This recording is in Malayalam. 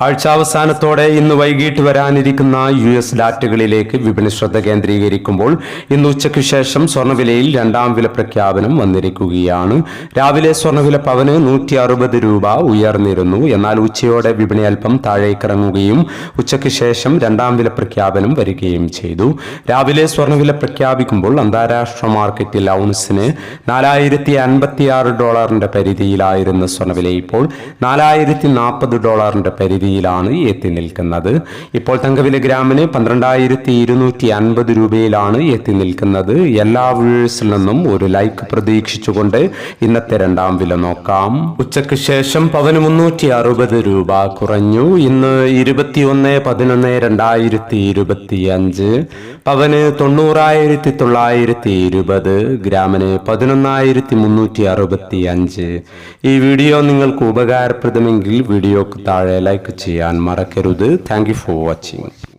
ആഴ്ചാവസാനത്തോടെ ഇന്ന് വൈകിട്ട് വരാനിരിക്കുന്ന യു എസ് ഡാറ്റകളിലേക്ക് വിപണി ശ്രദ്ധ കേന്ദ്രീകരിക്കുമ്പോൾ ഇന്ന് ഉച്ചയ്ക്ക് ശേഷം സ്വർണവിലയിൽ രണ്ടാം വില പ്രഖ്യാപനം വന്നിരിക്കുകയാണ്. രാവിലെ സ്വർണവില പവന് നൂറ്റി അറുപത് രൂപ ഉയർന്നിരുന്നു. എന്നാൽ ഉച്ചയോടെ വിപണി അല്പം താഴേക്കിറങ്ങുകയും ഉച്ചയ്ക്ക് ശേഷം രണ്ടാം വില പ്രഖ്യാപനം വരികയും ചെയ്തു. രാവിലെ സ്വർണവില പ്രഖ്യാപിക്കുമ്പോൾ അന്താരാഷ്ട്ര മാർക്കറ്റിൽ ഔൺസിന് നാലായിരത്തി അൻപത്തിയാറ് ഡോളറിന്റെ പരിധിയിലായിരുന്ന സ്വർണവില ഇപ്പോൾ നാലായിരത്തി നാൽപ്പത് ഡോളറിന്റെ പരിധിയിലാണ് എത്തി നിൽക്കുന്നത്. ഇപ്പോൾ തങ്കവില ഗ്രാമിന് പന്ത്രണ്ടായിരത്തി ഇരുന്നൂറ്റി അൻപത് രൂപയിലാണ് എത്തി നിൽക്കുന്നത്. എല്ലാ വ്യൂവേഴ്സിൽ നിന്നും ഒരു ലൈക്ക് പ്രതീക്ഷിച്ചുകൊണ്ട് ഇന്നത്തെ രണ്ടാം വില നോക്കാം. ഉച്ചയ്ക്ക് ശേഷം പവന് മുന്നൂറ്റി അറുപത് രൂപ കുറഞ്ഞു. ഇന്ന് ഇരുപത്തിയൊന്ന് പതിനൊന്ന് രണ്ടായിരത്തി ഇരുപത്തി അഞ്ച് പവന് തൊണ്ണൂറായിരത്തി തൊള്ളായിരത്തി ഇരുപത് ഗ്രാമിന് പതിനൊന്നായിരത്തി മുന്നൂറ്റി അറുപത്തി അഞ്ച് ഈ വീഡിയോ നിങ്ങൾക്ക് ഉപകാരപ്രദമെങ്കിൽ വീഡിയോക്ക് താഴെ ലൈക്ക് ചെയ്യാൻ മറക്കരുത്. Thank for watching